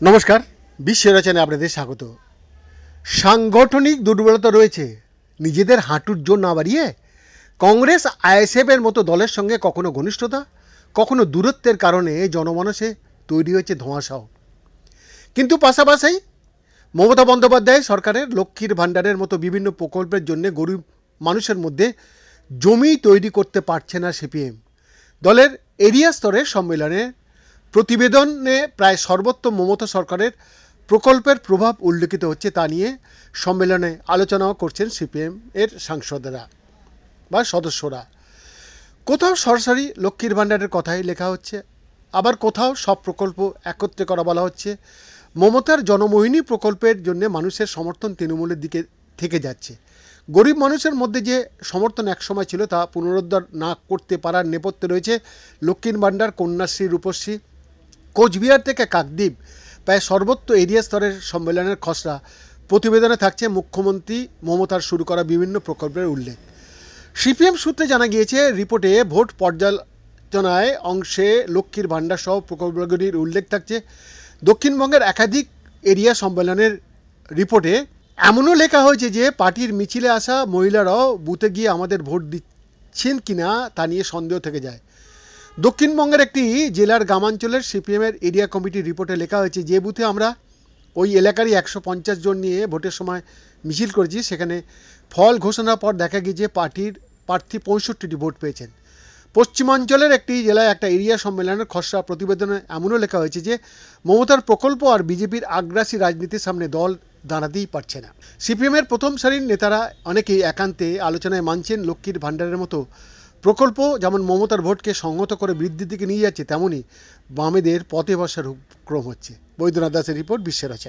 নমস্কার, বিশ্ব রচনায় আপনাদের স্বাগত। সাংগঠনিক দুর্বলতা রয়েছে। নিজেদের হাঁটুর জোর না বাড়িয়ে কংগ্রেস আইএসএফের মতো দলের সঙ্গে কখনো ঘনিষ্ঠতা, কখনো দূরত্বের কারণে জনমানসে তৈরি হয়েছে ধোঁয়াশাও। কিন্তু পাশাপাশি মমতা বন্দ্যোপাধ্যায় সরকারের লক্ষ্মীর ভাণ্ডারের মতো বিভিন্ন প্রকল্পের জন্য গরিব মানুষের মধ্যে জমি তৈরি করতে পারছে না সিপিএম। দলের এরিয়া স্তরের সম্মেলনে প্রতিবেদনে প্রায় সর্বত্র মমতা সরকারের প্রকল্পের প্রভাব উল্লেখিত হচ্ছে তা নিয়ে সম্মেলনে আলোচনাও করছেন সিপিএম এর সাংসদরা বা সদস্যরা। কোথাও সরাসরি লক্ষ্মীর ভাণ্ডারের কথাই লেখা হচ্ছে, আবার কোথাও সব প্রকল্প একত্রে করা বলা হচ্ছে। মমতার জনমোহিনী প্রকল্পের জন্য মানুষের সমর্থন তৃণমূলের দিকে থেকে যাচ্ছে। গরিব মানুষের মধ্যে যে সমর্থন একসময় ছিল তা পুনরুদ্ধার না করতে পারার নেপথ্যে রয়েছে লক্ষ্মীর ভাণ্ডার, কন্যাশ্রী, রূপশ্রী কোচবিহার থেকে কাকদ্বীপ, প্রায় সর্বত্র এরিয়া স্তরের সম্মেলনের খসড়া। প্রতিবেদনে থাকছে মুখ্যমন্ত্রী মমতার শুরু করা বিভিন্ন প্রকল্পের উল্লেখ। সিপিএম সূত্রে জানা গিয়েছে, রিপোর্টে ভোট পর্যালোচনায় অংশে লক্ষ্মীর ভাণ্ডার সহ প্রকল্পগুলির উল্লেখ থাকছে। দক্ষিণবঙ্গের একাধিক এরিয়া সম্মেলনের রিপোর্টে এমনও লেখা হয়েছে যে, পার্টির মিছিলে আসা মহিলারাও বুথে গিয়ে আমাদের ভোট দিচ্ছেন কিনা তা নিয়ে সন্দেহ থেকে যায়। দক্ষিণবঙ্গের একটি জেলার গ্রামাঞ্চলের সিপিএমের এরিয়া কমিটির রিপোর্টে লেখা হয়েছে, যে বুথে আমরা ওই এলাকারই একশো পঞ্চাশ জন নিয়ে ভোটের সময় মিছিল করেছি, সেখানে ফল ঘোষণার পর দেখা গিয়েছে পার্টির প্রার্থী পঁয়ষট্টিটি ভোট পেয়েছেন। পশ্চিমাঞ্চলের একটি জেলায় একটা এরিয়া সম্মেলনের খসড়া প্রতিবেদনে এমনও লেখা হয়েছে যে, মমতার প্রকল্প আর বিজেপির আগ্রাসী রাজনীতির সামনে দল দাঁড়াতেই পারছে না। সিপিএমের প্রথম সারির নেতারা অনেকেই একান্তে আলোচনায় মানছেন, লক্ষ্মীর ভাণ্ডারের মতো প্রকল্প যেমন মমতার ভোটকে সংহত করে বৃদ্ধির দিকে নিয়ে যাচ্ছে তেমনই বামেদের পথে বসার ক্রম হচ্ছে। বৈদ্যনাথ দাসের রিপোর্ট বিশ্বের আছেন